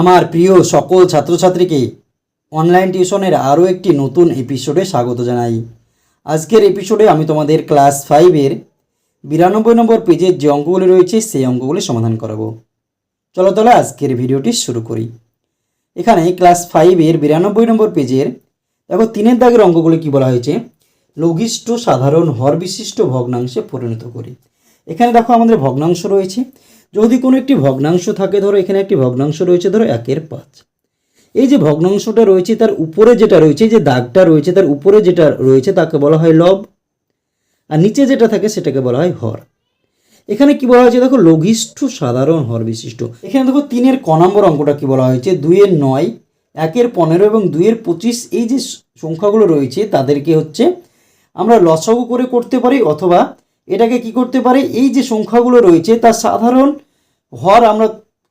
আমার প্রিয় সকল ছাত্রছাত্রীকে অনলাইন টিউশনের আরও একটি নতুন এপিসোডে স্বাগত জানাই। আজকের এপিসোডে আমি তোমাদের ক্লাস ফাইভের বিরানব্বই নম্বর পেজের যে অঙ্কগুলি রয়েছে, সেই অঙ্কগুলি সমাধান করাবো। চলো তাহলে আজকের ভিডিওটি শুরু করি। এখানে ক্লাস ফাইভের বিরানব্বই নম্বর পেজের দেখো তিনের দাগের অঙ্কগুলি কি বলা হয়েছে? লঘিষ্ঠ সাধারণ হর বিশিষ্ট ভগ্নাংশে পরিণত করি। এখানে দেখো আমাদের ভগ্নাংশ রয়েছে। যদি কোনো একটি ভগ্নাংশ থাকে, ধরো এখানে একটি ভগ্নাংশ রয়েছে, ধরো একের পাঁচ। এই যে ভগ্নাংশটা রয়েছে, তার উপরে যেটা রয়েছে যে দাগটা রয়েছে, তার উপরে যেটা রয়েছে, তাকে বলা হয় লব। আর নিচে যেটা থাকে, সেটাকে বলা হয় হর। এখানে কি বলা হয়েছে, দেখো, লঘিষ্ঠ সাধারণ হর বিশিষ্ট। এখানে দেখো, তিনের ক নম্বর অঙ্কটা কি বলা হয়েছে, দুইয়ের নয়, একের পনেরো এবং দুইয়ের পঁচিশ, এই যে সংখ্যাগুলো রয়েছে, তাদেরকে হচ্ছে আমরা লসাগু করে করতে পারি, অথবা এটাকে কি করতে পারি, এই যে সংখ্যাগুলো রয়েছে, তার সাধারণ হর আমরা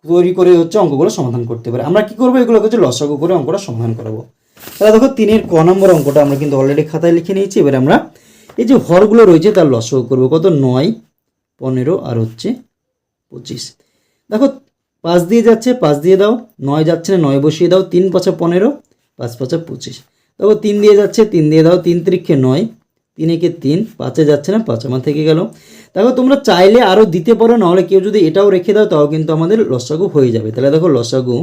তৈরি করে হচ্ছে অঙ্কগুলো সমাধান করতে পারি। আমরা কি করব? এগুলো হচ্ছে লসাগু করে অঙ্কটা সমাধান করাবো। তাহলে দেখো, তিনের ক নম্বর অঙ্কটা আমরা কিন্তু অলরেডি খাতায় লিখে নিয়েছি। এবার আমরা এই যে হরগুলো রয়েছে তার লসাগু করব কত? নয়, পনেরো আর হচ্ছে পঁচিশ। দেখো, পাঁচ দিয়ে যাচ্ছে, পাঁচ দিয়ে দাও। নয় যাচ্ছে না, নয় বসিয়ে দাও। তিন পাঁচা পনেরো, পাঁচ পাঁচা পঁচিশ। দেখো, তিন দিয়ে যাচ্ছে, তিন দিয়ে দাও। তিন তিরিক্ষে নয়, তিন একে তিন, পাঁচে যাচ্ছে না, পাঁচ আমার থেকে গেল। দেখো, তোমরা চাইলে আরও দিতে পারো, নাহলে কেউ যদি এটাও রেখে দাও, তাও কিন্তু আমাদের লসাগু হয়ে যাবে। তাহলে দেখো, লসাগু।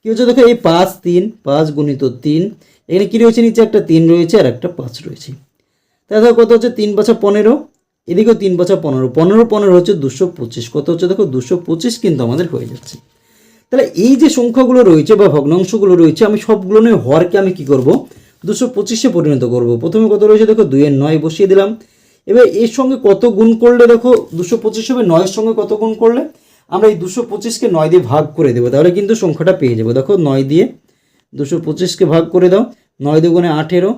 কি হচ্ছে, দেখো, এই পাঁচ তিন, পাঁচ গুণিত তিন, এখানে কী রয়েছে, নিচে একটা তিন রয়েছে আর একটা পাঁচ রয়েছে। তাহলে দেখো, কত হচ্ছে, তিন পাঁচা পনেরো, এদিকেও তিন পাঁচা পনেরো পনেরো পনেরো হচ্ছে দুশো পঁচিশ, কত হচ্ছে, দেখো, দুশো পঁচিশ কিন্তু আমাদের হয়ে যাচ্ছে। তাহলে এই যে সংখ্যাগুলো রয়েছে বা ভগ্নাংশগুলো রয়েছে, আমি সবগুলো নিয়ে হরকে আমি কি করব? দুশো পঁচিশে পরিণত করব। প্রথমে কত রয়েছে দেখো, দুইয়ের নয় বসিয়ে দিলাম। এবার এর সঙ্গে কত গুণ করলে দেখো, দুশো পঁচিশ হবে, নয়ের সঙ্গে কত গুণ করলে? আমরা এই দুশো পঁচিশকে নয় দিয়ে ভাগ করে দেবো, তাহলে কিন্তু সংখ্যাটা পেয়ে যাব। দেখো, নয় দিয়ে দুশো পঁচিশকে ভাগ করে দাও, নয় দুগুণে আঠেরো,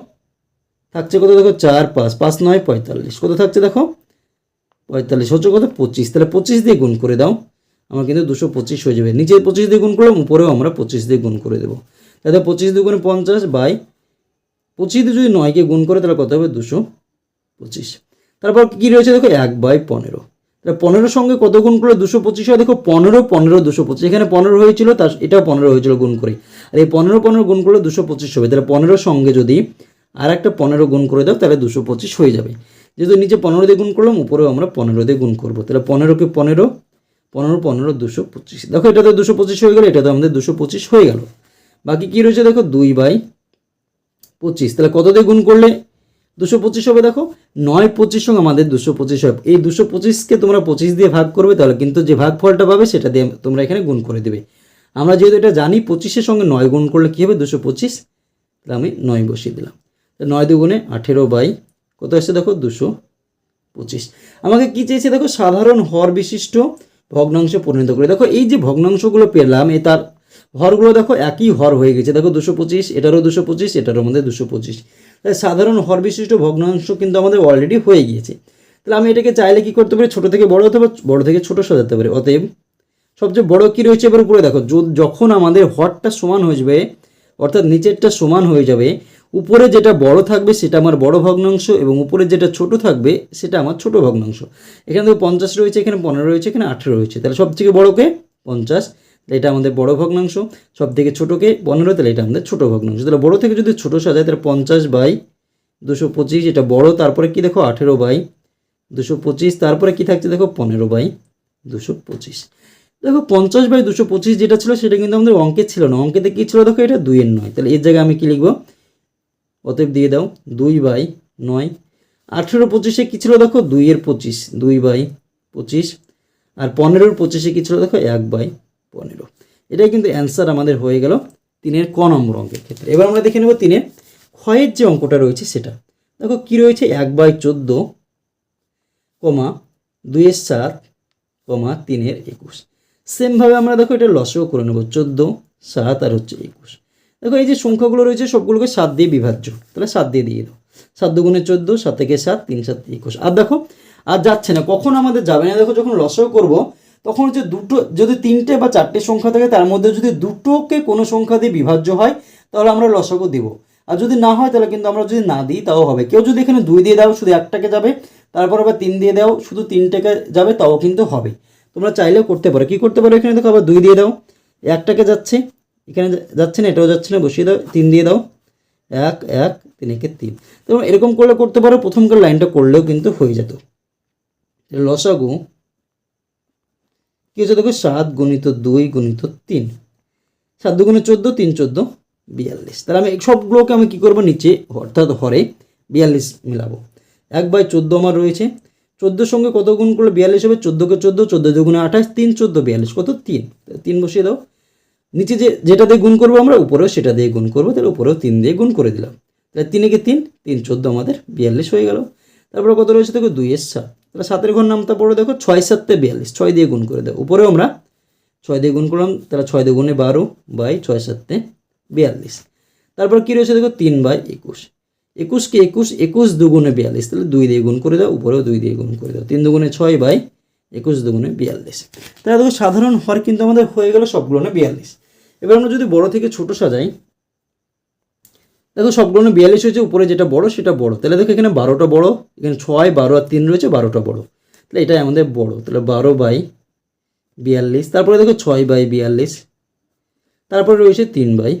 থাকছে কত দেখো, চার পাঁচ পাঁচ নয় পঁয়তাল্লিশ। কত থাকছে দেখো, পঁয়তাল্লিশ, হচ্ছে কত, পঁচিশ। তাহলে পঁচিশ দিয়ে গুণ করে দাও, আমার কিন্তু দুশো পঁচিশ হয়ে যাবে। নিচে পঁচিশ দিয়ে গুণ করলাম, উপরেও আমরা পঁচিশ দিয়ে গুণ করে দেবো। তাহলে পঁচিশ দিয়ে গুণে পঞ্চাশ বাই পঁচিশ দিয়ে যদি নয়কে গুণ করে, তাহলে কত হবে? দুশো পঁচিশ। তারপর কী রয়েছে? দেখো, এক বাই পনেরো। তাহলে পনেরোর সঙ্গে কত গুণ করলে দুশো পঁচিশ হয়? দেখো, পনেরো পনেরো, দুশো পঁচিশ। এখানে পনেরো হয়েছিল, তার এটাও পনেরো হয়েছিল গুণ করে। আর এই পনেরো পনেরো গুণ করলে দুশো পঁচিশ হবে। তাহলে পনেরোর সঙ্গে যদি আর একটা পনেরো গুণ করে দাও, তাহলে দুশো পঁচিশ হয়ে যাবে। যেহেতু নিচে পনেরো দিয়ে গুণ করলাম, উপরেও আমরা পনেরো দিয়ে গুণ করব। তাহলে পনেরোকে পনেরো পনেরো পনেরো, দুশো পঁচিশ। দেখো এটা তো দুশো পঁচিশ হয়ে গেল এটা তো আমাদের দুশো পঁচিশ হয়ে গেল। বাকি কী রয়েছে? দেখো, দুই বাই পঁচিশ। তাহলে কত দিয়ে গুণ করলে? দুশো পঁচিশ হবে দেখো। নয় পঁচিশ সঙ্গে আমাদের দুশো পঁচিশ হবে এই দুশো পঁচিশকে তোমরা পঁচিশ দিয়ে ভাগ করবে, তাহলে কিন্তু যে ভাগ ফলটা পাবে সেটা দিয়ে তোমরা এখানে গুণ করে দেবে। আমরা যেহেতু এটা জানি, পঁচিশের সঙ্গে নয় গুণ করলে কী হবে? দুশো পঁচিশ। তাহলে আমি নয় বসিয়ে দিলাম। নয় দুগুণে আঠেরো বাই কত আসছে দেখো? দুশো পঁচিশ। আমাকে কি চেয়েছে দেখো? সাধারণ হর বিশিষ্ট ভগ্নাংশে পরিণত করে। দেখো, এই যে ভগ্নাংশগুলো পেলাম, এ তার হরগুলো দেখো একই হর হয়ে গেছে। দেখো দুশো পঁচিশ, এটারও দুশো পঁচিশ, এটারও মধ্যে দুশো পঁচিশ। তাই সাধারণ হর বিশিষ্ট ভগ্নাংশ কিন্তু আমাদের অলরেডি হয়ে গিয়েছে। তাহলে আমি এটাকে চাইলে কি করতে পারি? ছোটো থেকে বড় পারি, বড়ো থেকে ছোটো সাজাতে পারি। অতএব সবচেয়ে বড় কী রয়েছে? এবার উপরে দেখো যখন আমাদের হরটা সমান হয়ে যাবে, অর্থাৎ নিচেরটা সমান হয়ে যাবে, উপরে যেটা বড় থাকবে সেটা আমার বড় ভগ্নাংশ এবং উপরে যেটা ছোট থাকবে সেটা আমার ছোট ভগ্নাংশ। এখানে দেখো পঞ্চাশ রয়েছে, এখানে পনেরো রয়েছে, এখানে আঠেরো রয়েছে। তাহলে সব থেকে বড়কে পঞ্চাশ। এটা আমাদের বড় ভগ্নাংশ সব থেকে ছোটোকে পনেরো, তাহলে এটা আমাদের ছোটো ভগ্নাংশ। তাহলে বড় থেকে যদি ছোটো সাজায়, তাহলে পঞ্চাশ বাই দুশো পঁচিশ, এটা বড়, তারপরে কি দেখো? আঠেরো বাই দুশো পঁচিশ, তারপরে কি থাকছে দেখো? পনেরো বাই দুশো পঁচিশ। দেখো, পঞ্চাশ বাই দুশো পঁচিশ যেটা ছিল, সেটা কিন্তু আমাদের অঙ্কে ছিল না। অঙ্কেতে কী ছিল দেখো? এটা দুইয়ের নয়। তাহলে এর জায়গায় আমি কি লিখব? অতএব দিয়ে দাও, দুই বাই নয়। আঠেরো পঁচিশে কী ছিল দেখো? দুইয়ের পঁচিশ, দুই বাই পঁচিশ। আর পনেরোর পঁচিশে কী ছিল দেখো? এক বাই পনেরো। এটাই কিন্তু অ্যান্সার আমাদের হয়ে গেল তিনের ক নম্বর অঙ্কের ক্ষেত্রে। এবার আমরা দেখে নেব তিনের ক্ষয়ের যে অঙ্কটা রয়েছে সেটা। দেখো কি রয়েছে? এক বাই চোদ্দ, কমা দুইয়ের সাত, কমা তিনের একুশ। সেমভাবে আমরা দেখো এটা লসও করে নেব। চোদ্দ, সাত আর হচ্ছে একুশ। দেখো এই যে সংখ্যাগুলো রয়েছে সবগুলোকে সাত দিয়ে বিভাজ্য। তাহলে সাত দিয়ে দিয়ে দাও। সাত দুগুণে চোদ্দ, সাত থেকে সাত, তিন সাত একুশ। আর দেখো, আর যাচ্ছে না। কখন আমাদের যাবে না? দেখো যখন লসও করব তখন হচ্ছে দুটো, যদি তিনটে বা চারটে সংখ্যা থাকে, তার মধ্যে যদি দুটোকে কোনো সংখ্যা দিয়ে বিভাজ্য হয়, তাহলে আমরা লসগও দিব। আর যদি না হয়, তাহলে কিন্তু আমরা যদি না দিই, তাও হবে। কেউ যদি এখানে দুই দিয়ে দাও, শুধু একটাকে যাবে, তারপর আবার তিন দিয়ে দাও, শুধু তিনটাকে যাবে, তাও কিন্তু হবে। তোমরা চাইলেও করতে পারো। কী করতে পারো? এখানে দেখো আবার দুই দিয়ে দাও। একটাকে যাচ্ছে, এখানে যাচ্ছে না, এটাও যাচ্ছে না, বসিয়ে দাও, তিন দিয়ে দাও। এক এক, তিন, একে তিন। তোমরা এরকম করলে করতে পারো, প্রথমকার লাইনটা করলেও কিন্তু হয়ে যেত। লসাগু কি হচ্ছে দেখো? সাত গুণিত দুই গুণিত তিন। সাত দুগুণে চোদ্দ, তিন চোদ্দ, বিয়াল্লিশ। তাহলে আমি সবগুলোকে আমি কী করব? নিচে, অর্থাৎ হরে বিয়াল্লিশ মিলাবো। এক বাই চোদ্দ আমার রয়েছে। চোদ্দোর সঙ্গে কত গুণ করলে বিয়াল্লিশ হবে? চোদ্দোকে চোদ্দ চোদ্দ দুগুণে আঠাশ, তিন চোদ্দ, বিয়াল্লিশ। কত? তিন। তিন বসিয়ে দাও। নিচে যে, যেটা দিয়ে গুণ করব আমরা, উপরেও সেটা দিয়ে গুণ করব। তাহলে উপরেও তিন দিয়ে গুণ করে দিলাম। তাহলে তিনেকে তিন? তিন চোদ্দ আমাদের বিয়াল্লিশ হয়ে গেল। তারপরে কত রয়েছে দেখো? দুইয়ের সাত। তাহলে সাতের ঘর নামটা পড়ে দেখো ছয় সাততে বিয়াল্লিশ, ছয় দিয়ে গুণ করে দাও। উপরেও আমরা ছয় দিয়ে গুণ করলাম, তাহলে ছয় দিয়ে গুণে বারো বাই ছয় সাতে বিয়াল্লিশ। তারপর কী রয়েছে দেখো তিন বাই একুশ। একুশকে একুশ? একুশ দুগুণে বিয়াল্লিশ, তাহলে দুই দিয়ে গুণ করে দাও, উপরেও দুই দিয়ে গুণ করে দাও। তিন দুগুণে ছয় বাই একুশ দুগুণে বিয়াল্লিশ। তাহলে দেখো সাধারণ হর কিন্তু আমাদের হয়ে গেল সবগুলো না বিয়াল্লিশ। এবার আমরা যদি বড় থেকে ছোট সাজাই দেখো সবগুলো বিয়াল্লিশ হয়েছে, উপরে যেটা বড় সেটা বড়। তাহলে দেখো, এখানে বারোটা বড়, এখানে ছয়, বারো আর তিন রয়েছে, বারোটা বড়। তাহলে এটাই আমাদের বড়। তাহলে বারো বাই বিয়াল্লিশ, তারপরে দেখো, ছয় বাই বিয়াল্লিশ, তারপরে রয়েছে তিন বাই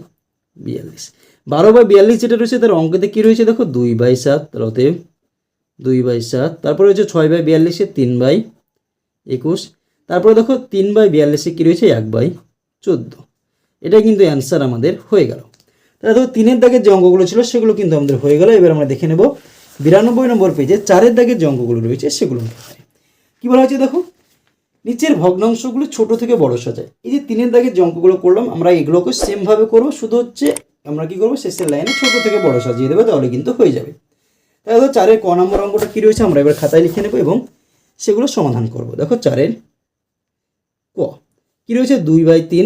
বিয়াল্লিশ। বারো বাই বিয়াল্লিশ যেটা রয়েছে, তার অঙ্কেতে কী রয়েছে দেখো, দুই বাই সাত, তাহলে দুই বাই সাত, তারপরে রয়েছে ছয় বাই বিয়াল্লিশে তিন বাই একুশ, তারপরে দেখো, তিন বাই বিয়াল্লিশে কী রয়েছে, এক বাই চোদ্দ। এটাই কিন্তু অ্যান্সার আমাদের হয়ে গেল। তাহলে দেখো তিনের দাগের যে অঙ্কগুলো ছিল, সেগুলো কিন্তু আমাদের হয়ে গেল। এবার আমরা দেখে নেব বিরানব্বই নম্বর পেজে চারের দাগের যে অঙ্কগুলো রয়েছে, সেগুলো কী বলা হয়েছে দেখো? নিচের ভগ্নাংশগুলো ছোট থেকে বড় সাজায়। এই যে তিনের দাগের যে অঙ্কগুলো করলাম, আমরা এগুলোকে সেমভাবে করব। শুধু হচ্ছে আমরা কি করব? শেষের লাইনে ছোট থেকে বড় সাজিয়ে দেবো, তাহলে কিন্তু হয়ে যাবে। তাহলে দেখো চারের ক নম্বর অঙ্কটা কী রয়েছে, আমরা এবার খাতায় লিখে নেব এবং সেগুলো সমাধান করব। দেখো চারের ক। কী রয়েছে? দুই বাই তিন,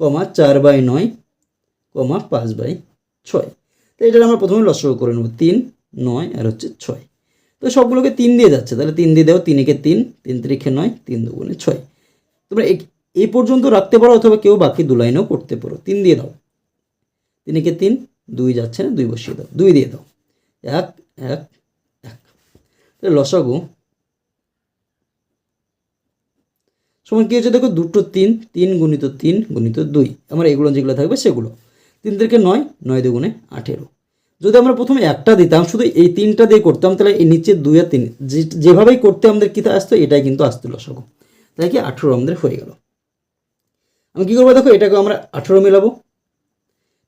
কমা চার বাই নয় কমা পাঁচ বাই ছয়। তো এটা আমরা প্রথমে লসগো করে নেব তিন, নয় আর হচ্ছে ছয়। তো সবগুলোকে তিন দিয়ে যাচ্ছে, তাহলে তিন দিয়ে দাও তিনেকে তিন তিন তিরিখে নয়, তিন দুগুণে ছয়। তোমরা এই- পর্যন্ত রাখতে পারো অথবা কেউ বাকি দু লাইনেও করতে পারো। তিন দিয়ে দাও। তিনেকে তিন, দুই যাচ্ছে না, দুই বসিয়ে দাও, দুই দিয়ে দাও। এক এক এক। তাহলে লসাগু সমান কী হচ্ছে? দেখো দুটো তিন তিন গুণিত তিন গুণিত দুই। আমার এগুলো যেগুলো থাকবে সেগুলো। তিন থেকে নয় নয় দুগুণে আঠেরো। যদি আমরা প্রথমে একটা দিতাম, শুধু এই তিনটা দিয়ে করতাম, তাহলে এই নিচে দুই আর তিন যেভাবেই করতে আমাদের কী আসতো, এটাই কিন্তু আসতো লসাগু। তাই কি আঠেরো আমাদের হয়ে গেল। আমি কী করব দেখো, এটাকে আমরা আঠেরো মেলাবো।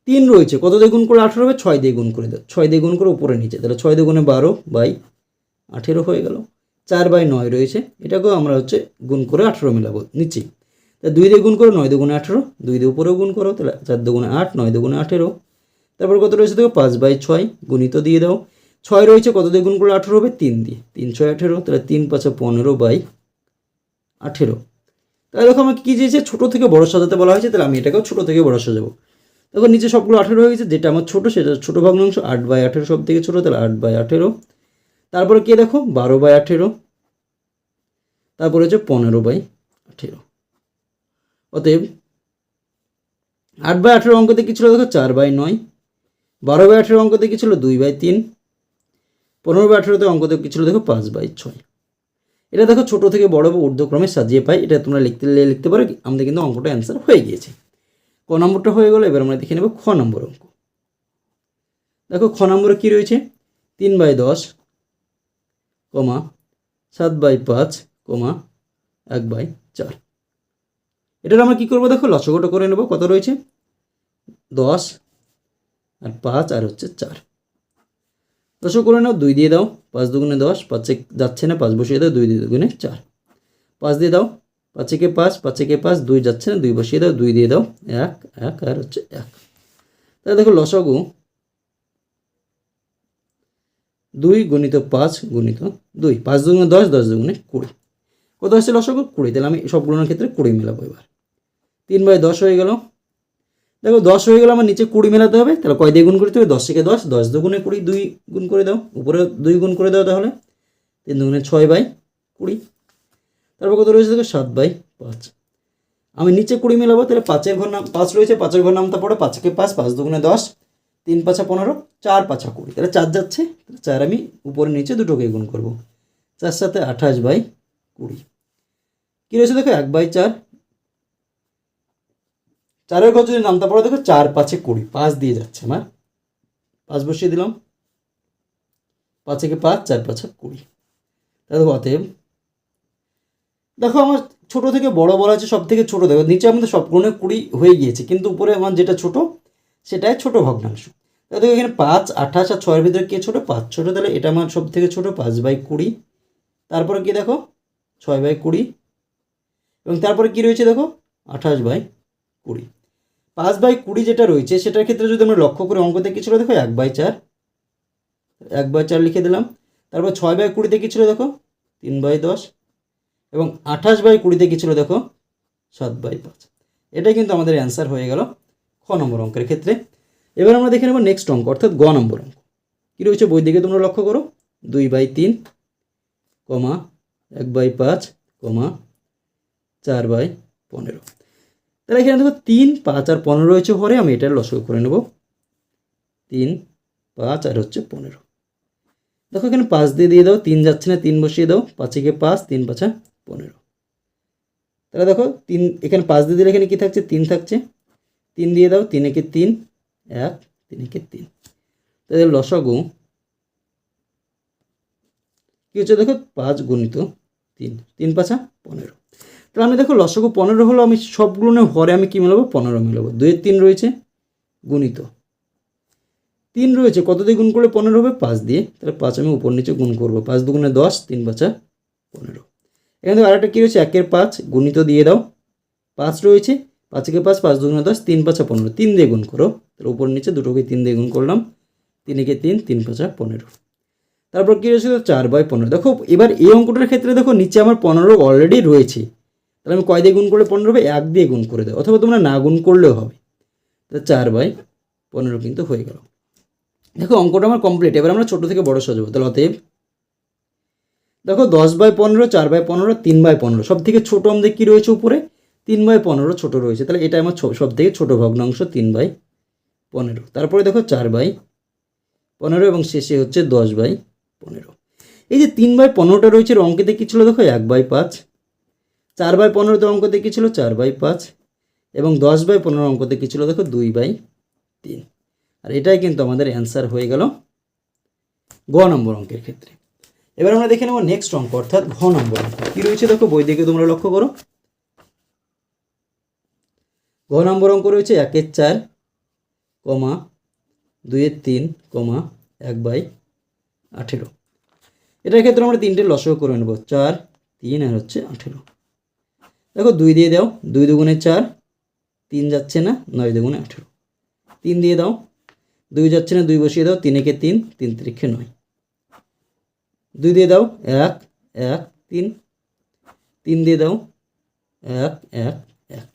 তিন রয়েছে, কত দিয়ে গুণ করে আঠেরো হবে? ছয় দিয়ে গুণ করে দাও ছয় দিয়ে গুণ করে উপরে নিচে, তাহলে ছয় দিয়ে গুণে বারো বাই আঠেরো হয়ে গেল। চার বাই নয় রয়েছে, এটাকেও আমরা হচ্ছে গুণ করে আঠেরো মেলাবো নিচে তা দুই দিয়ে গুণ করো, নয় দুগুণে আঠেরো, দুই দিয়ে উপরেও গুণ করো, তাহলে চার দুগুণে আট, নয় দুগুণে আঠেরো। তারপর কত রয়েছে দেখো? পাঁচ বাই ছয়, গুণিত দিয়ে দাও। ছয় রয়েছে, কত দিয়ে গুণ করলে আঠেরো হবে? তিন দিয়ে। তিন, ছয়, আঠেরো, তাহলে তিন পাঁচে পনেরো বাই আঠেরো। তাহলে দেখো আমাকে কী চেয়েছে ছোটো থেকে বড় সাজাতে বলা হয়েছে, তাহলে আমি এটাকেও ছোটো থেকে বড় সাজাবো। দেখো, নিচে সবগুলো আঠেরো হয়ে গেছে, যেটা আমার ছোটো, সেটা ছোটো ভগ্নাংশ আট বাই আঠেরো সব থেকে ছোটো, তাহলে আট বাই আঠেরো। তারপরে কে দেখো? বারো বাই আঠেরো। তারপরে হচ্ছে পনেরো বাই আঠেরো। অতএব আট বাই আঠেরো অঙ্কতে কী ছিল দেখো? চার বাই নয়। বারো বাই আঠেরো অঙ্কতে কী ছিল? দুই বাই তিন। পনেরো বাই আঠেরোতে অঙ্কতে কী ছিল? দেখো, পাঁচ বাই ছয়। এটা দেখো, ছোটো থেকে বড় বা ঊর্ধ্বক্রমে সাজিয়ে পাই। এটা তোমরা লিখতে লিখতে পারো আমাদের কিন্তু অঙ্কটা অ্যান্সার হয়ে গিয়েছে। ক নম্বরটা হয়ে গেলো, এবার আমরা দেখে নেব খ নম্বর অঙ্ক। দেখো, খ নম্বরে কী রয়েছে? তিন বাই দশ, কমা, সাত বাই পাঁচ, কমা, এক বাই চার। এটার আমরা কী করব? দেখো, লসগোটা করে নেব। কত রয়েছে? দশ আর পাঁচ আর হচ্ছে চার। দশও করে নাও, দুই দিয়ে দাও। পাঁচ দুগুণে দশ, পাঁচে যাচ্ছে না, পাঁচ বসিয়ে দাও, দুই দিয়ে দুগুণে চার। পাঁচ দিয়ে দাও পাঁচেকে পাঁচ পাঁচেকে পাঁচ, দুই যাচ্ছে না, দুই বসিয়ে দাও, দুই দিয়ে দাও, এক এক আর হচ্ছে এক। তাহলে দেখো, লসগু দুই গুণিত পাঁচ গুণিত দুই। পাঁচ দুগুণে দশ দশ দুগুণে কুড়ি। কত হচ্ছে লসগু? কুড়ি। তাহলে আমি সবগুলোর ক্ষেত্রে কুড়ি মেলাবো এবার। তিন বাই দশ হয়ে গেল। দেখো দশ হয়ে গেল, আমার নিচে কুড়ি মেলাতে হবে। তাহলে কয় দিয়ে গুণ করতে হবে? দশ থেকে দশ দশ দুগুণে কুড়ি, দুই গুণ করে দাও। উপরে দুই গুণ করে দাও তাহলে। তিন দুগুণে ছয় বাই কুড়ি। তারপর কত রয়েছে দেখো? সাত বাই পাঁচ। আমি নিচে কুড়ি মেলাবো, তাহলে পাঁচের ঘর নাম পাঁচ রয়েছে, পাঁচের ঘর নামতে পড়ে। পাঁচকে পাঁচ পাঁচ দুগুণে দশ। তিন পাঁচা পনেরো, চার পাঁচা কুড়ি। তাহলে চার যাচ্ছে। তাহলে চার আমি উপরে নিচে দুটোকে গুণ করব। চার সাথে আঠাশ বাই কুড়ি। কী রয়েছে দেখো? এক বাই চার। চারের ঘর যদি নামতা পড়ে দেখো চার, পাঁচে কুড়ি, পাঁচ দিয়ে যাচ্ছে আমার। পাঁচ বসিয়ে দিলাম। পাঁচ থেকে পাঁচ, চার, পাঁচে কুড়ি। তাহলে দেখো অতএব, দেখো আমার ছোট থেকে বড় বলা আছে সব থেকে ছোট। দেখো নিচে আমাদের সবগুলো কুড়ি হয়ে গিয়েছে, কিন্তু উপরে আমার যেটা ছোট, সেটাই ছোট ভগ্নাংশ। তাহলে দেখো এখানে পাঁচ, আঠাশ আর ছয়ের ভিতরে কে ছোটো? পাঁচ ছোট, তাহলে এটা আমার সব থেকে ছোট, পাঁচ বাই কুড়ি। তারপরে কি দেখো? ছয় বাই কুড়ি। এবং তারপরে কি রয়েছে দেখো? আঠাশ বাই কুড়ি। পাঁচ বাই কুড়ি যেটা রয়েছে, সেটার ক্ষেত্রে যদি আমরা লক্ষ্য করে, অঙ্কতে কী ছিল? দেখো, এক বাই চার। এক বাই চার লিখে দিলাম। তারপর ছয় বাই কুড়িতে কী ছিল? দেখো, তিন বাই দশ। এবং আঠাশ বাই কুড়িতে কী ছিল? দেখো, সাত বাই পাঁচ। এটাই কিন্তু আমাদের অ্যান্সার হয়ে গেল খ নম্বর অঙ্কের ক্ষেত্রে। এবার আমরা দেখে নেব নেক্সট অঙ্ক, অর্থাৎ গ নম্বর অঙ্ক। কী রয়েছে বই দিকে তোমরা লক্ষ্য করো? দুই বাই তিন, কমা এক বাই পাঁচ, কমা চার বাই পনেরো। তাহলে এখানে দেখো তিন, পাঁচ আর পনেরো রয়েছে ঘরে আমি এটার লসক করে নেব। তিন, পাঁচ আর হচ্ছে পনেরো। দেখো এখানে পাঁচ দিয়ে দিয়ে দাও, তিন যাচ্ছে না, তিন বসিয়ে দাও, পাঁচে গিয়ে পাঁচ, তিন, পাঁচা পনেরো। তাহলে দেখো তিন, এখানে পাঁচ দিয়ে দিলে এখানে কী থাকছে? তিন থাকছে। তিন দিয়ে দাও, তিন একে তিন, এক, তিন একে তিন। তাহলে লসগু কী হচ্ছে দেখো? পাঁচ গুণিত তিন। তিন, পাঁচা পনেরো। তাহলে আমি দেখো লসগু পনেরো হলো, আমি সবগুলো হরে আমি কী মেলাবো? পনেরো মেলাবো। দুয়ের তিন রয়েছে, গুণিত। তিন রয়েছে, কত দিয়ে গুণ করলে পনেরো হবে? পাঁচ দিয়ে। তাহলে পাঁচ আমি উপর নিচে গুণ করব। পাঁচ দুগুণে দশ, তিন পাঁচা পনেরো। এখানে দেখো আরেকটা কী রয়েছে? একের পাঁচ, গুণিত দিয়ে দাও। পাঁচ রয়েছে, পাঁচকে পাঁচ পাঁচ দুগুণে দশ, তিন পাঁচা পনেরো। তিন দিয়ে গুণ করো। তাহলে উপর নিচে দুটোকে তিন দিয়ে গুণ করলাম। তিনকে তিন তিন পাঁচা পনেরো। তারপর কী রয়েছে? চার বাই পনেরো। দেখো, এবার এই অঙ্কটার ক্ষেত্রে দেখো, নিচে আমার পনেরো অলরেডি রয়েছে। তাহলে আমি কয় দিয়ে গুণ করলে পনেরো হবে? এক দিয়ে গুণ করে দেবো অথবা তোমরা না গুণ করলেও হবে। তাহলে চার বাই পনেরো কিন্তু হয়ে গেল। দেখো, অঙ্কটা আমার কমপ্লিট এবার আমরা ছোটো থেকে বড় সাজাবো। তাহলে অতএব দেখো, দশ বাই পনেরো, চার বাই পনেরো, তিন বাই পনেরো। সব থেকে ছোটো আমাদের কী রয়েছে উপরে? তিন বাই পনেরো ছোটো রয়েছে। তাহলে এটা আমার সব থেকে ছোটো ভগ্নাংশ, তিন বাই পনেরো। তারপরে দেখো, চার বাই পনেরো এবং শেষে হচ্ছে দশ বাই পনেরো। এই যে তিন বাই পনেরোটা রয়েছে অঙ্কেতে কী ছিল দেখো? এক বাই পাঁচ। চার বাই পনেরোতে অঙ্কতে কী ছিল? চার বাই পাঁচ। এবং দশ বাই পনেরো অঙ্কতে কী ছিল? দেখো দুই বাই তিন। আর এটাই কিন্তু আমাদের অ্যান্সার হয়ে গেল গ নম্বর অঙ্কের ক্ষেত্রে। এবার আমরা দেখে নেব নেক্সট অঙ্ক, অর্থাৎ ঘ নম্বর অঙ্ক। কী রয়েছে দেখো? বই দিকে তোমরা লক্ষ্য করো। ঘ নম্বর অঙ্ক রয়েছে একের চার, কমা দুইয়ের তিন, কমা এক বাই আঠেরো। এটার ক্ষেত্রে আমরা তিনটে লসও করে নেব। চার, তিন আর হচ্ছে আঠেরো। দেখো দুই দিয়ে দাও, দুই দুগুণে চার, তিন যাচ্ছে না, নয় দুগুণে আঠেরো। তিন দিয়ে দাও, দুই যাচ্ছে না, দুই বসিয়ে দাও তিন একে তিন তিন তিরিখে নয়। দুই দিয়ে দাও, এক এক, তিন। তিন দিয়ে দাও, এক এক এক।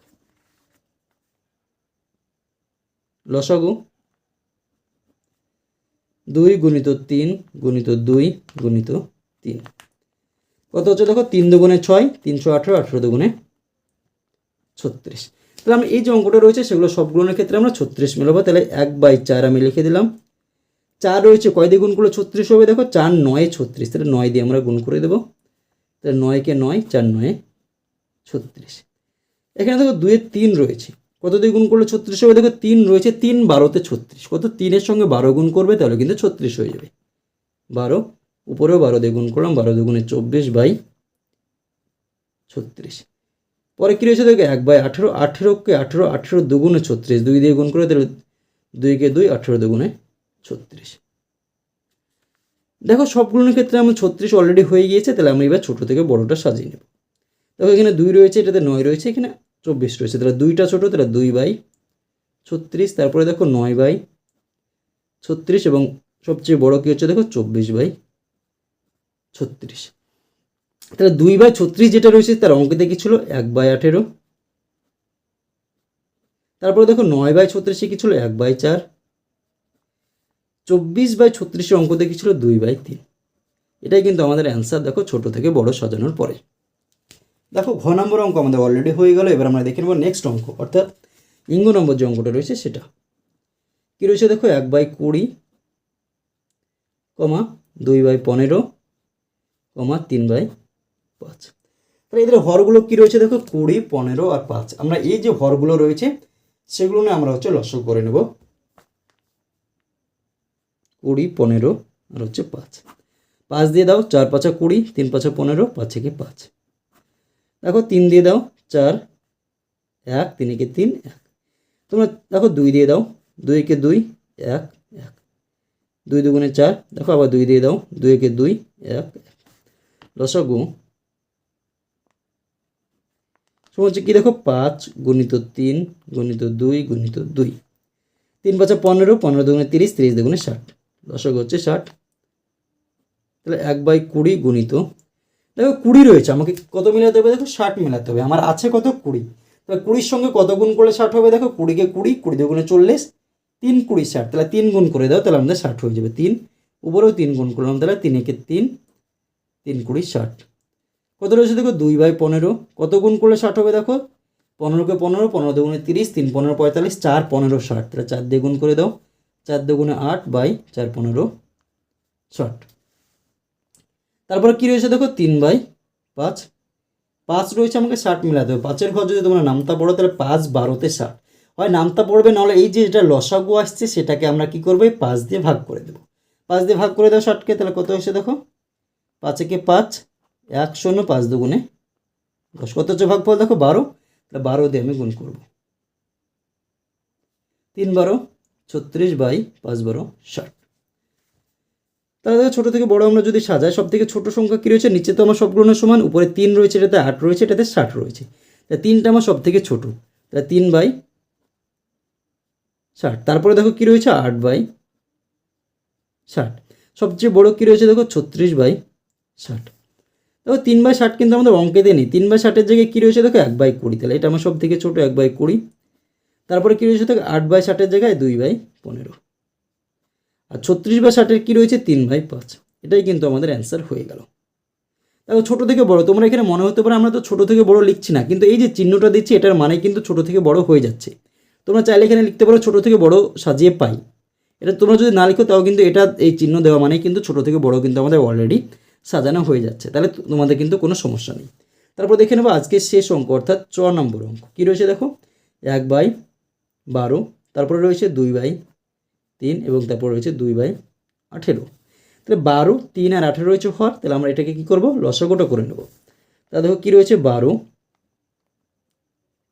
লসাগু। দুই গুণিত তিন, গুণিত দুই, গুণিত তিন। কত হচ্ছে দেখো? তিন দুগুণে ছয়, তিনশো আঠেরো আঠেরো দুগুণে ছত্রিশ। তাহলে আমি এই যে অঙ্কটা রয়েছে, সেগুলো সবগুলোর ক্ষেত্রে আমরা ছত্রিশ মেলাবো। তাহলে এক বাই চার আমি লিখে দিলাম। চার রয়েছে, কয় দিয়ে গুণ করলে ছত্রিশ হবে? দেখো, চার নয় ছত্রিশ। তাহলে নয় দিয়ে আমরা গুণ করে দেবো। তাহলে নয়কে নয়? চার নয়ে ছত্রিশ। এখানে দেখো দুয়ের তিন রয়েছে। কত দিয়ে গুণ করলে ছত্রিশ হবে? দেখো, তিন রয়েছে, তিন বারোতে ছত্রিশ। কত? তিনের সঙ্গে বারো গুণ করবে, তাহলে কিন্তু ছত্রিশ হয়ে যাবে। বারো, উপরেও বারো দিয়ে গুণ করলাম। বারো দুগুণে চব্বিশ বাই ছত্রিশ। পরে কী রয়েছে দেখো? এক বাই আঠেরো আঠেরোকে আঠেরো আঠেরো দুগুণে ছত্রিশ। দুই দিয়ে গুণ করে তাহলে দুইকে দুই, আঠেরো দুগুণে ছত্রিশ। দেখো, সবগুলোর ক্ষেত্রে আমার ছত্রিশ অলরেডি হয়ে গিয়েছে, তাহলে আমরা এবার ছোটো থেকে বড়োটা সাজিয়ে নেব। দেখো, এখানে দুই রয়েছে, এটাতে নয় রয়েছে, এখানে চব্বিশ রয়েছে। তাহলে দুইটা ছোটো, তাহলে দুই বাই ছত্রিশ। তারপরে দেখো নয় বাই ছত্রিশ এবং সবচেয়ে বড় কী হচ্ছে? দেখো, চব্বিশ বাই ছত্রিশ। তাহলে দুই বাই ছত্রিশ যেটা রয়েছে তার অঙ্কেতে কি ছিল এক বাই আঠেরো। তারপরে দেখো নয় বাই ছত্রিশে কি ছিল? এক বাই চার। চব্বিশ বাই ছত্রিশের অঙ্কতে কি ছিল দুই বাই তিন। এটাই কিন্তু আমাদের অ্যান্সার দেখো ছোট থেকে বড় সাজানোর পরে। দেখো ঘ নম্বর অঙ্ক আমাদের অলরেডি হয়ে গেল, এবার আমরা দেখে নেব নেক্সট অঙ্ক। অর্থাৎ ইঙ্গ নম্বর যে অঙ্কটা রয়েছে সেটা। কী রয়েছে দেখো? এক বাই কুড়ি, কমা দুই বাই পনেরো, কমা তিন বাই পাঁচ। তাহলে এদের হরগুলো কী রয়েছে দেখো? কুড়ি, পনেরো আর পাঁচ। আমরা এই যে হরগুলো রয়েছে, সেগুলো নিয়ে আমরা হচ্ছে লসক করে নেব। কুড়ি, পনেরো আর হচ্ছে পাঁচ। পাঁচ দিয়ে দাও, চার পাঁচা কুড়ি, তিন পাঁচা পনেরো, পাঁচ একে পাঁচ। দেখো, তিন দিয়ে দাও, চার, এক, তিন একে তিন, এক। তোমরা দেখো, দুই দিয়ে দাও, দুই একে দুই, এক এক। দুই দুগুণে চার, দেখো, আবার দুই দিয়ে দাও, দুই একে দুই, এক এক। লসগু সমান হচ্ছে কি দেখো? পাঁচ গুণিত তিন গুণিত দুই গুণিত দুই। তিন পাঁচা পনেরো পনেরো দুগুণে তিরিশ তিরিশ দুগুণে ষাট। দশক হচ্ছে ষাট। তাহলে এক বাই কুড়ি গুণিত। দেখো কুড়ি রয়েছে, আমাকে কত মিলাতে হবে? দেখো ষাট মেলাতে হবে। আমার আছে কত? কুড়ি। তাহলে কুড়ির সঙ্গে কত গুণ করলে ষাট হবে? দেখো কুড়িকে কুড়ি কুড়ি দুগুণে চল্লিশ, তিন কুড়ি ষাট। তাহলে তিন গুণ করে দাও, তাহলে আমাদের ষাট হয়ে যাবে। তিন, উপরেও তিন গুণ করলাম, তাহলে তিন একে তিন তিন কুড়ি ষাট। কত রয়েছে দেখো? দুই বাই পনেরো। কত গুণ করলে ষাট হবে দেখো? পনেরোকে পনেরো পনেরো দুগুণে তিরিশ, তিন পনেরো পঁয়তাল্লিশ, চার পনেরো ষাট। তাহলে চার দিয়ে গুণ করে দাও। চার দুগুণে আট বাই চার পনেরো ষাট। তারপরে কী রয়েছে দেখো? তিন বাই পাঁচ। পাঁচ রয়েছে আমাকে ষাট মিলাতে হবে। পাঁচের ঘর যদি তোমরা নামতা পড়ো, তাহলে পাঁচ বারোতে ষাট। হয় নামতা পড়বে, নাহলে এই যে যেটা লসাগু আসছে, সেটাকে আমরা কি করব? এই পাঁচ দিয়ে ভাগ করে দেবো। পাঁচ দিয়ে ভাগ করে দাও ষাটকে, তাহলে কত হয়েছে দেখো? পাঁচ একে পাঁচ এক শূন্য পাঁচ দুগুণে দশ। কত হচ্ছে ভাগ ফল দেখো বারো। তাহলে বারো দিয়ে আমি গুণ করব। তিন বারো, ছত্রিশ বাই পাঁচ বারো, ষাট। তাহলে দেখো ছোটো থেকে বড় আমরা যদি সাজাই সব থেকে ছোটো সংখ্যা কী রয়েছে? নিচে তো আমার সবগুলো সমান, উপরে তিন রয়েছে, এটাতে আট রয়েছে, এটাতে ষাট রয়েছে। তাহলে তিনটা আমার সব থেকে ছোটো। তাহলে তিন বাই ষাট। তারপরে দেখো কী রয়েছে? আট বাই ষাট। সবচেয়ে বড় কী রয়েছে? দেখো ছত্রিশ বাই ষাট। দেখো তিন বাই ষাট কিন্তু আমাদের অঙ্কেতে নেই তিন বাই ষাটের জায়গায় কী রয়েছে? দেখো এক বাই কুড়ি। তাহলে এটা আমার সব থেকে ছোটো এক বাই কুড়ি। তারপরে কী রয়েছে? দেখো আট বাই ষাটের জায়গায় দুই বাই পনেরো। আর ছত্রিশ বাই ষাটের কী রয়েছে? তিন বাই পাঁচ। এটাই কিন্তু আমাদের অ্যান্সার হয়ে গেল। দেখো ছোটো থেকে বড়, তোমরা এখানে মনে হতে পারে আমরা তো ছোটো থেকে বড় লিখছি না, কিন্তু এই যে চিহ্নটা দিচ্ছি, এটার মানে কিন্তু ছোটো থেকে বড় হয়ে যাচ্ছে। তোমরা চাইলে এখানে লিখতে পারো ছোটো থেকে বড় সাজিয়ে পাই। এটা তোমরা যদি না লিখো, তাও কিন্তু এটা এই চিহ্ন দেওয়া মানে কিন্তু ছোটো থেকে বড় কিন্তু আমাদের অলরেডি সাজানো হয়ে যাচ্ছে। তাহলে তোমাদের কিন্তু কোনো সমস্যা নেই। তারপর দেখে নেব আজকের শেষ অঙ্ক, অর্থাৎ চ নম্বর অঙ্ক। কী রয়েছে দেখো? এক বাই বারো, তারপরে রয়েছে দুই বাই তিন এবং তারপর রয়েছে দুই বাই আঠেরো। তাহলে বারো, তিন আর আঠেরো রয়েছে হর, তাহলে আমরা এটাকে কী করব? লসগোটা করে নেব। তা দেখো কী রয়েছে? বারো,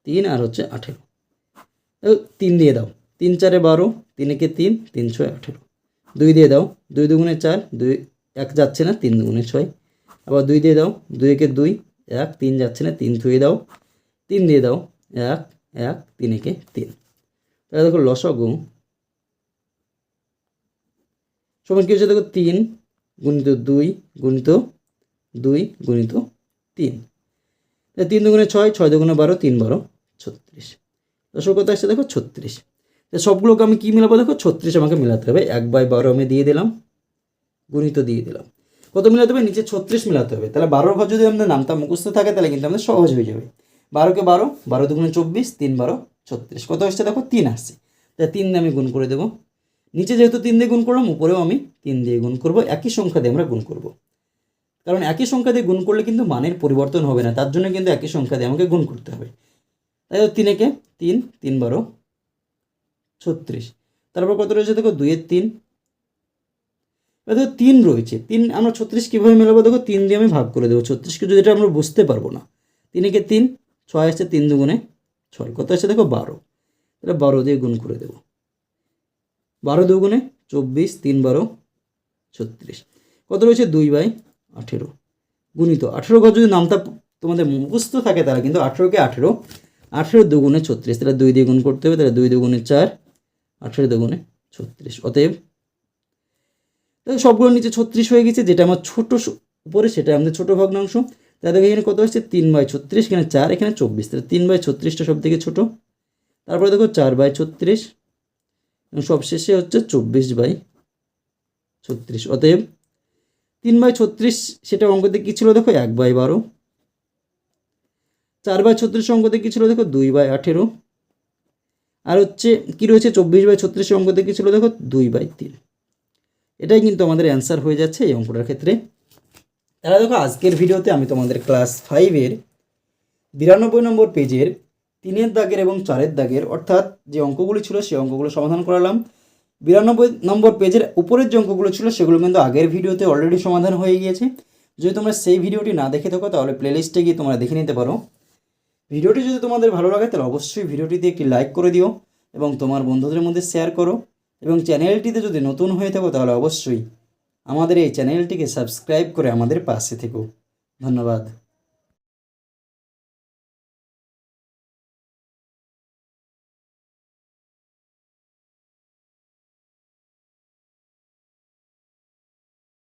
তিন আর হচ্ছে আঠেরো। তিন দিয়ে দাও। তিন চারে বারো তিন একে তিন তিন ছয় আঠেরো। দুই দিয়ে দাও। দুই দুগুণে চার, দুই এক যাচ্ছে না, তিন দুগুণে ছয়। আবার দুই দিয়ে দাও, দুই একে দুই, এক, তিন যাচ্ছে না, তিন থুয়ে দাও। তিন দিয়ে দাও, এক এক, তিন একে তিন। তাহলে দেখো লসগু সমান কী হচ্ছে? দেখো তিন গুণিত দুই গুণিত দুই গুণিত তিন। তিন দুগুণে ছয় ছয় দুগুণে বারো, তিন বারো, ছত্রিশ। দশক কত আসছে? দেখো ছত্রিশ। সবগুলোকে আমি কী মিলাবো? দেখো ছত্রিশ আমাকে মিলাতে হবে। এক বাই বারো আমি দিয়ে দিলাম। গুণিত দিয়ে দিলাম। কত মিলাতে হবে? নিচে ছত্রিশ মিলাতে হবে। তাহলে বারোর ঘর যদি আমাদের নামটা মুখস্থ থাকে, তাহলে কিন্তু আমাদের সহজ হয়ে যাবে। বারোকে বারো বারো দুগুণে চব্বিশ, তিন বারো ছত্রিশ। কত আসছে? দেখো, তিন আসছে। তাহলে তিন দিয়ে আমি গুণ করে দেবো। নিচে যেহেতু তিন দিয়ে গুণ করলাম, উপরেও আমি তিন দিয়ে গুণ করব। একই সংখ্যা দিয়ে আমরা গুণ করব। কারণ একই সংখ্যা দিয়ে গুণ করলে কিন্তু মানের পরিবর্তন হবে না। তার জন্য কিন্তু একই সংখ্যা দিয়ে আমাকে গুণ করতে হবে। তাই তিনেকে তিন তিন বারো, ছত্রিশ। তারপর কত রয়েছে? দেখো, দুইয়ের তিন দেখো, তিন রয়েছে। তিন, আমরা ছত্রিশ কীভাবে মেলাবো? দেখো, তিন দিয়ে আমি ভাগ করে দেবো। ছত্রিশকে যদি এটা আমরা বুঝতে পারব না, তিনেকে তিন, ছয় আসছে তিন দুগুণে ছয়। কত আসছে? দেখো, বারো। তাহলে বারো দিয়ে গুণ করে দেবো। বারো দুগুণে চব্বিশ, তিন বারো, ছত্রিশ। কত রয়েছে? দুই বাই আঠেরো। গুণিত, আঠেরো ঘর যদি নামটা তোমাদের মুখস্থ থাকে তারা কিন্তু আঠেরোকে আঠেরো আঠেরো দুগুণে ছত্রিশ। তাহলে দুই দিয়ে গুণ করতে হবে, তাহলে দুই দুগুণে চার, আঠেরো দুগুণে ছত্রিশ। অতএব তাহলে সবগুলোর নিচে ছত্রিশ হয়ে গেছে, যেটা আমার ছোটো উপরে সেটা আমাদের ছোটো ভগ্নাংশ। তাহলে এখানে কত হচ্ছে তিন বাই ছত্রিশ, এখানে চার, এখানে চব্বিশ। তাহলে তিন বাই ছত্রিশটা সব থেকে ছোটো। তারপরে দেখো চার বাই ছত্রিশ সবশেষে হচ্ছে চব্বিশ বাই ছত্রিশ। অতএব তিন বাই ছত্রিশ সেটা অঙ্কতে কী ছিল? দেখো এক বাই বারো। চার বাই ছত্রিশ অঙ্কতে কী ছিল? দেখো দুই বাই আঠেরো। আর হচ্ছে কী রয়েছে? চব্বিশ বাই ছত্রিশ অঙ্কতে কী ছিল? দেখো দুই বাই তিন। এটাই কিন্তু আমাদের অ্যান্সার হয়ে যাচ্ছে এই অঙ্কটার ক্ষেত্রে। তাহলে দেখো, আজকের ভিডিওতে আমি তোমাদের ক্লাস ফাইভের বিরানব্বই নম্বর পেজের তিনের দাগের এবং চারের দাগের, অর্থাৎ যে অঙ্কগুলি ছিল সেই অঙ্কগুলো সমাধান করালাম। বিরানব্বই নম্বর পেজের উপরের যে অঙ্কগুলো ছিল সেগুলো কিন্তু আগের ভিডিওতে অলরেডি সমাধান হয়ে গিয়েছে। যদি তোমরা সেই ভিডিওটি না দেখে থাকো, তাহলে প্লেলিস্টে গিয়ে তোমরা দেখে নিতে পারো। ভিডিওটি যদি তোমাদের ভালো লাগে, তাহলে অবশ্যই ভিডিওটিতে একটি লাইক করে দিও এবং তোমার বন্ধুদের মধ্যে শেয়ার করো। এবং চ্যানেলটিতে যদি নতুন হয়ে থাকো তাহলে অবশ্যই আমাদের এই চ্যানেলটিকে সাবস্ক্রাইব করে আমাদের পাশে থেকো। ধন্যবাদ।